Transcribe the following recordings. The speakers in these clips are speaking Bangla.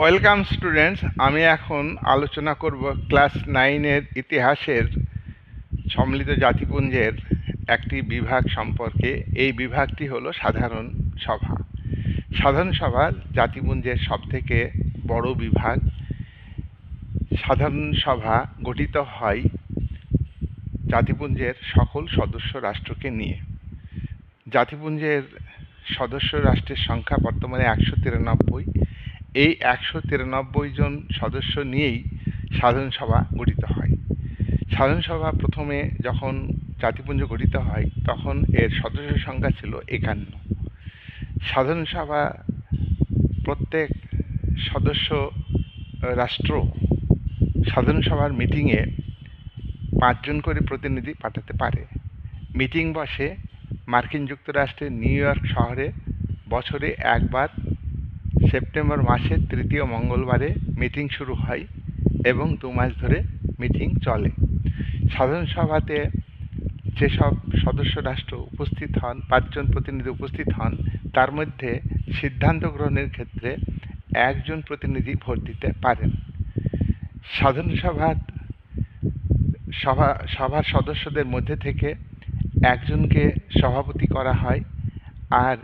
ওয়েলকাম স্টুডেন্টস, আমি এখন আলোচনা করব ক্লাস নাইনের ইতিহাসের সম্মিলিত জাতিপুঞ্জের একটি বিভাগ সম্পর্কে। এই বিভাগটি হলো সাধারণ সভা। সাধারণ সভা জাতিপুঞ্জের সবথেকে বড় বিভাগ। সাধারণ সভা গঠিত হয় জাতিপুঞ্জের সকল সদস্য রাষ্ট্রকে নিয়ে। জাতিপুঞ্জের সদস্য রাষ্ট্রের সংখ্যা বর্তমানে একশো তিরানব্বই। এই একশো তিরানব্বই জন সদস্য নিয়েই সাধারণ সভা গঠিত হয়। সাধারণ সভা প্রথমে যখন জাতিপুঞ্জ গঠিত হয়, তখন এর সদস্য সংখ্যা ছিল একান্ন। সাধারণ সভা প্রত্যেক সদস্য রাষ্ট্র সাধারণ সভার মিটিংয়ে পাঁচজন করে প্রতিনিধি পাঠাতে পারে। মিটিং বসে মার্কিন যুক্তরাষ্ট্রের নিউ ইয়র্ক শহরে বছরে একবার সেপ্টেম্বর মাসের তৃতীয় মঙ্গলবারে মিটিং শুরু হয় এবং দু মাস ধরে মিটিং চলে। সাধারণ সভাতে যেসব সদস্য রাষ্ট্র উপস্থিত হন, পাঁচজন প্রতিনিধি উপস্থিত হন, তার মধ্যে সিদ্ধান্ত গ্রহণের ক্ষেত্রে একজন প্রতিনিধি ভোট দিতে পারেন। সাধারণ সভার সভা, সভার সদস্যদের মধ্যে থেকে একজনকে সভাপতি করা হয় আর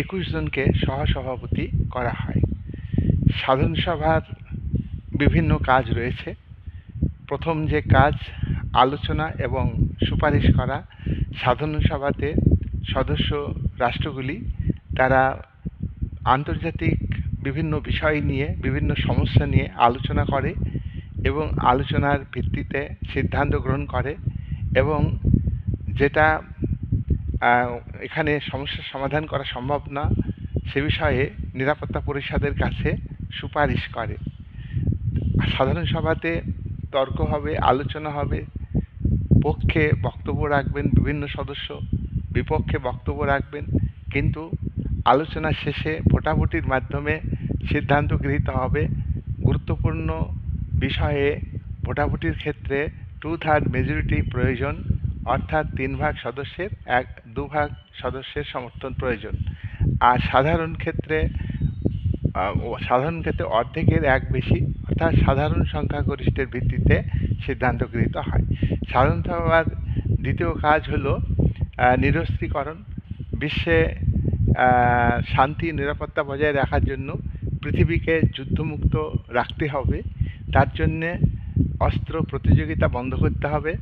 একুশ জনকে সহসভাপতি করা হয়। সাধারণ সভার বিভিন্ন কাজ রয়েছে। প্রথম যে কাজ, আলোচনা এবং সুপারিশ করা সাধারণ সভাতে সদস্য রাষ্ট্রগুলি তারা আন্তর্জাতিক বিভিন্ন বিষয় নিয়ে, বিভিন্ন সমস্যা নিয়ে আলোচনা করে এবং আলোচনার ভিত্তিতে সিদ্ধান্ত গ্রহণ করে এবং যেটা এখানে সমস্যার সমাধান করা সম্ভব না। সে বিষয়ে নিরাপত্তা পরিষদের কাছে সুপারিশ করে। সাধারণ সভাতে তর্ক হবে, আলোচনা হবে। পক্ষে বক্তব্য রাখবেন বিভিন্ন সদস্য, বিপক্ষে বক্তব্য রাখবেন। কিন্তু আলোচনা শেষে ভোটাভুটির মাধ্যমে সিদ্ধান্ত গৃহীত হবে। গুরুত্বপূর্ণ বিষয়ে ভোটাভুটির ক্ষেত্রে টু থার্ড মেজরিটি প্রয়োজন। অর্থাৎ তিন ভাগ সদস্যের, এক, দু ভাগ সদস্যের সমর্থন প্রয়োজন। আর সাধারণ ক্ষেত্রে সাধারণ ক্ষেত্রে অর্ধেকের এক বেশি, অর্থাৎ সাধারণ সংখ্যাগরিষ্ঠের ভিত্তিতে সিদ্ধান্ত গৃহীত হয়। সাধারণ সভার দ্বিতীয় কাজ হলো নিরস্ত্রীকরণ। বিশ্বে শান্তি, নিরাপত্তা বজায় রাখার জন্য পৃথিবীকে যুদ্ধমুক্ত রাখতে হবে। তার জন্যে অস্ত্র প্রতিযোগিতা বন্ধ করতে হবে।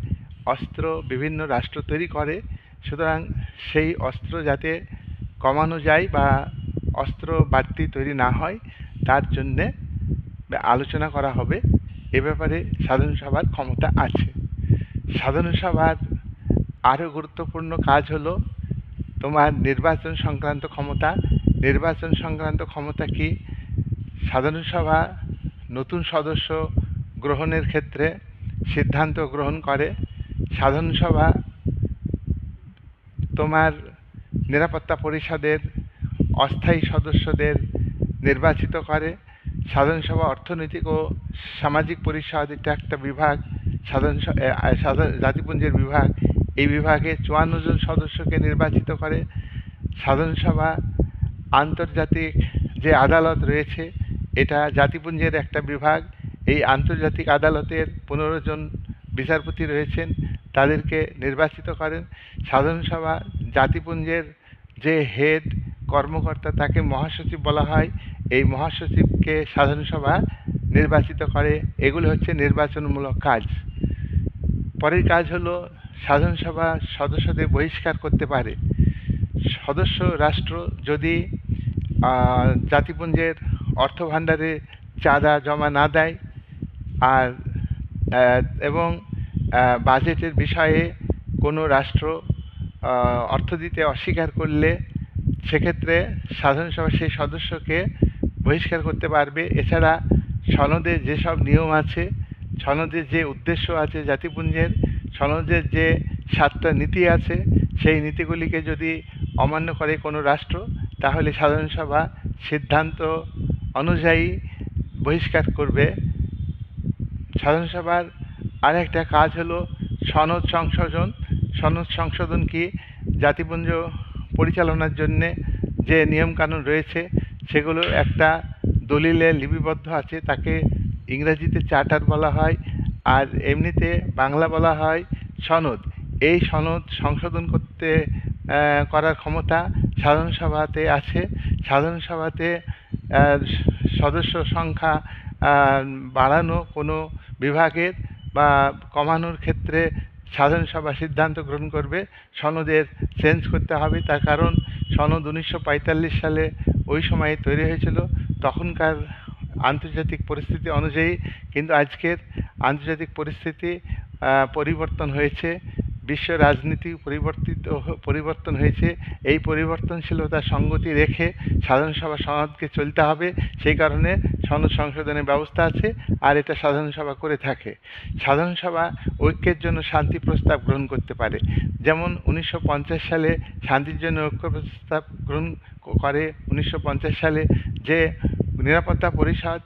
অস্ত্র বিভিন্ন রাষ্ট্র তৈরি করে, সুতরাং সেই অস্ত্র যাতে কমানো যায় বা অস্ত্র বাড়তি তৈরি না হয়, তার জন্যে আলোচনা করা হবে। এ ব্যাপারে সাধারণ সভার ক্ষমতা আছে। সাধারণ সভার আরও গুরুত্বপূর্ণ কাজ হলো, তোমার নির্বাচন সংক্রান্ত ক্ষমতা। নির্বাচন সংক্রান্ত ক্ষমতা কি? সাধারণ সভা নতুন সদস্য গ্রহণের ক্ষেত্রে সিদ্ধান্ত গ্রহণ করে। সাধারণ সভা, তোমার নিরাপত্তা পরিষদের, অস্থায়ী সদস্যদের নির্বাচিত করে। সাধারণ সভা অর্থনৈতিক ও সামাজিক পরিষদ, এটা একটা বিভাগ। সাধারণ জাতিপুঞ্জের বিভাগ। এই বিভাগে চুয়ান্ন জন সদস্যকে নির্বাচিত করে। সাধারণ সভা আন্তর্জাতিক যে আদালত রয়েছে, এটা জাতিপুঞ্জের একটা বিভাগ। এই আন্তর্জাতিক আদালতের পনেরো জন বিচারপতি রয়েছেন। তাদেরকে নির্বাচিত করেন। সাধারণ সভা জাতিপুঞ্জের যে হেড কর্মকর্তা তাকে মহাসচিব বলা হয়। এই মহাসচিবকে সাধারণ সভা নির্বাচিত করে। এগুলো হচ্ছে নির্বাচনমূলক কাজ। পরের কাজ হলো সাধারণ সভা সদস্যদের বহিষ্কার করতে পারে। সদস্য রাষ্ট্র যদি জাতিপুঞ্জের অর্থ ভাণ্ডারে চাঁদা জমা না দেয়, আর এবং বাজেটের বিষয়ে কোনো রাষ্ট্র অর্থ দিতে অস্বীকার করলে সেক্ষেত্রে সাধারণ সভা সেই সদস্যকে বহিষ্কার করতে পারবে। এছাড়া সনদে যেসব নিয়ম আছে সনদের যে উদ্দেশ্য আছে জাতিপুঞ্জের সনদের যে সাতটা নীতি আছে, সেই নীতিগুলিকে যদি অমান্য করে কোনো রাষ্ট্র, তাহলে সাধারণ সভা সিদ্ধান্ত অনুযায়ী বহিষ্কার করবে। সাধারণ সভার আরেকটা কাজ হলো সনদ সংশোধন। সনদ সংশোধন কি? জাতিপুঞ্জ পরিচালনার জন্যে যে নিয়মকানুন রয়েছে, সেগুলো একটা দলিলে লিপিবদ্ধ আছে, তাকে ইংরেজিতে চার্টার বলা হয় আর এমনিতে বাংলা বলা হয় সনদ। এই সনদ সংশোধন করতে করার ক্ষমতা সাধারণ সভাতে আছে। সাধারণ সভাতে সদস্য সংখ্যা বাড়ানো কোনো বিভাগের বা কমানোর ক্ষেত্রে সাধারণ সভা সিদ্ধান্ত গ্রহণ করবে, সনদের চেঞ্জ করতে হবে। তার কারণ সনদ উনিশশো পঁয়তাল্লিশ সালে ওই সময়ে তৈরি হয়েছিল। তখনকার আন্তর্জাতিক পরিস্থিতি অনুযায়ী কিন্তু আজকের আন্তর্জাতিক পরিস্থিতি পরিবর্তন হয়েছে। বিশ্ব রাজনীতি পরিবর্তিত পরিবর্তন হয়েছে। এই পরিবর্তনশীলতার সঙ্গতি রেখে সাধারণ সভা সনদকে চলতে হবে। সেই কারণে সনদ সংশোধনের ব্যবস্থা আছে আর এটা সাধারণ সভা করে থাকে। সাধারণ সভা ঐক্যের জন্য শান্তি প্রস্তাব গ্রহণ করতে পারে। যেমন উনিশশো পঞ্চাশ সালে শান্তির জন্য ঐক্য প্রস্তাব গ্রহণ করে উনিশশো পঞ্চাশ সালে যে নিরাপত্তা পরিষদ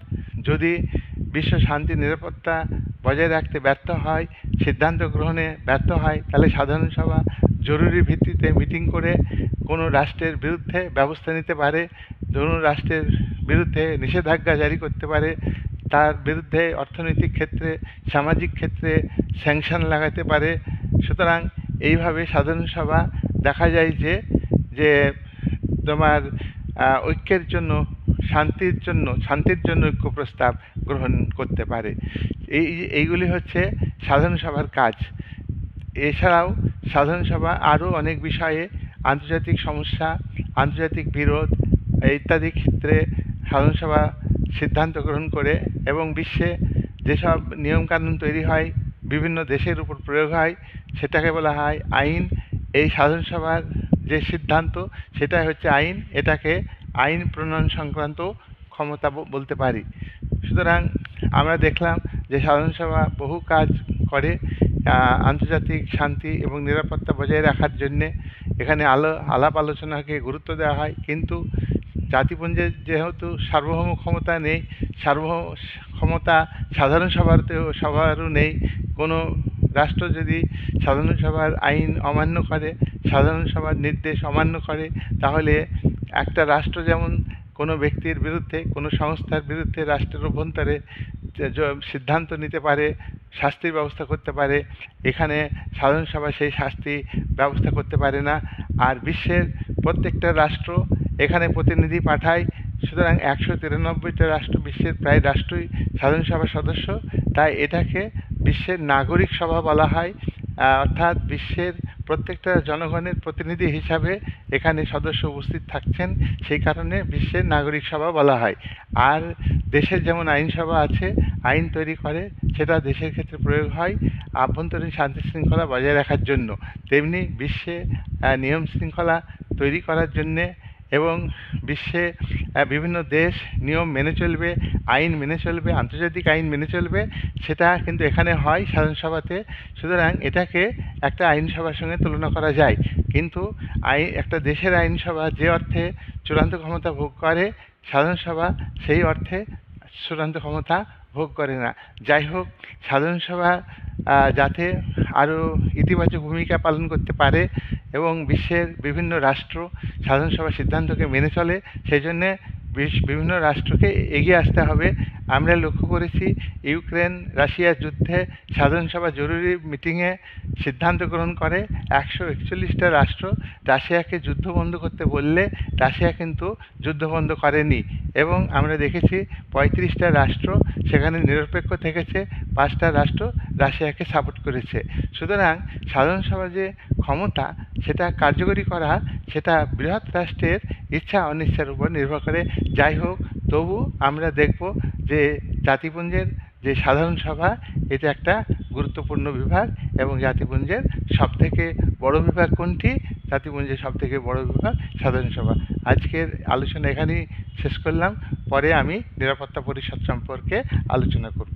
যদি বিশ্ব শান্তি নিরাপত্তা বজায় রাখতে ব্যর্থ হয়, সিদ্ধান্ত গ্রহণে ব্যর্থ হয়, তাহলে সাধারণ সভা জরুরি ভিত্তিতে মিটিং করে কোনো রাষ্ট্রের বিরুদ্ধে ব্যবস্থা নিতে পারে। কোনো রাষ্ট্রের বিরুদ্ধে নিষেধাজ্ঞা জারি করতে পারে, তার বিরুদ্ধে অর্থনৈতিক ক্ষেত্রে, সামাজিক ক্ষেত্রে স্যাংশন লাগাতে পারে। সুতরাং এইভাবে সাধারণ সভা দেখা যায় যে যে তোমার ঐক্যের জন্য, শান্তির জন্য শান্তির জন্য ঐক্য প্রস্তাব গ্রহণ করতে পারে। এই, এইগুলি হচ্ছে সাধারণ সভার কাজ। এছাড়াও সাধারণ সভা আরও অনেক বিষয়ে আন্তর্জাতিক সমস্যা, আন্তর্জাতিক বিরোধ ইত্যাদি ক্ষেত্রে সাধারণ সভা সিদ্ধান্ত গ্রহণ করে এবং বিশ্বে যেসব নিয়মকানুন তৈরি হয়, বিভিন্ন দেশের উপর প্রয়োগ হয়, সেটাকে বলা হয় আইন। এই সাধারণ সভার যে সিদ্ধান্ত, সেটাই হচ্ছে আইন। এটাকে আইন প্রণয়ন সংক্রান্ত ক্ষমতা বলতে পারি। সুতরাং আমরা দেখলাম যে সাধারণ সভা বহু কাজ করে আন্তর্জাতিক শান্তি এবং নিরাপত্তা বজায় রাখার জন্যে এখানে আলো, আলাপ আলোচনাকে গুরুত্ব দেওয়া হয়। কিন্তু জাতিপুঞ্জের যেহেতু সার্বভৌম ক্ষমতা নেই, সার্বভৌম ক্ষমতা সাধারণ সভাতেও সবারও নেই, কোনো রাষ্ট্র যদি সাধারণ সভার আইন অমান্য করে, সাধারণ সভার নির্দেশ অমান্য করে, তাহলে একটা রাষ্ট্র যেমন কোনো ব্যক্তির বিরুদ্ধে, কোনো সংস্থার বিরুদ্ধে রাষ্ট্রের অভ্যন্তরে সিদ্ধান্ত নিতে পারে, শাস্তির ব্যবস্থা করতে পারে, এখানে সাধারণ সভা সেই শাস্তি ব্যবস্থা করতে পারে না। আর বিশ্বের প্রত্যেকটা রাষ্ট্র এখানে প্রতিনিধি পাঠায়। সুতরাং একশো তিরানব্বইটা রাষ্ট্র, বিশ্বের প্রায় রাষ্ট্রই সাধারণ সভার সদস্য। তাই এটাকে বিশ্বের নাগরিক সভা বলা হয়। অর্থাৎ বিশ্বের প্রত্যেকটা জনগণের প্রতিনিধি হিসাবে এখানে সদস্য উপস্থিত থাকছেন। সেই কারণে বিশ্বের নাগরিক সভা বলা হয়। আর দেশের যেমন আইনসভা আছে, আইন তৈরি করে, সেটা দেশের ক্ষেত্রে প্রয়োগ হয় আভ্যন্তরীণ শান্তি শৃঙ্খলা বজায় রাখার জন্য। তেমনি বিশ্বে নিয়ম শৃঙ্খলা তৈরি করার জন্যে এবং বিশ্বে বিভিন্ন দেশ নিয়ম মেনে চলবে, আইন মেনে চলবে, আন্তর্জাতিক আইন মেনে চলবে, সেটা কিন্তু এখানে হয় সাধারণ সভাতে। সুতরাং এটাকে একটা আইনসভার সঙ্গে তুলনা করা যায়। কিন্তু আইন একটা দেশের আইনসভা যে অর্থে চূড়ান্ত ক্ষমতা ভোগ করে, সাধারণ সভা সেই অর্থে চূড়ান্ত ক্ষমতা ভোগ করে না। যাই হোক, সাধারণ সভা যাতে আরও ইতিবাচক ভূমিকা পালন করতে পারে এবং বিশ্বের বিভিন্ন রাষ্ট্র সাধারণ সভার সিদ্ধান্তকে মেনে চলে সেই জন্যে বিভিন্ন রাষ্ট্রকে এগিয়ে আসতে হবে। আমরা লক্ষ্য করেছি ইউক্রেন রাশিয়ার যুদ্ধে সাধারণ সভা জরুরি মিটিংয়ে সিদ্ধান্ত গ্রহণ করে। একশো একচল্লিশটা রাষ্ট্র রাশিয়াকে যুদ্ধ বন্ধ করতে বললে রাশিয়া কিন্তু যুদ্ধ বন্ধ করেনি। এবং আমরা দেখেছি পঁয়ত্রিশটা রাষ্ট্র সেখানে নিরপেক্ষ থেকেছে। পাঁচটা রাষ্ট্র রাশিয়াকে সাপোর্ট করেছে। সুতরাং সাধারণ যে ক্ষমতা সেটা কার্যকরী করা, সেটা বৃহৎ রাষ্ট্রের ইচ্ছা অনিচ্ছার উপর নির্ভর করে। যাই হোক, তবু আমরা দেখব যে জাতিপুঞ্জের যে সাধারণ সভা, এটা একটা গুরুত্বপূর্ণ বিভাগ এবং জাতিপুঞ্জের সবথেকে বড় বিভাগ কোনটি? জাতিপুঞ্জের সবথেকে বড় বিভাগ সাধারণ সভা। আজকের আলোচনা এখানেই শেষ করলাম। পরে আমি নিরাপত্তা পরিষদ সম্পর্কে আলোচনা করব।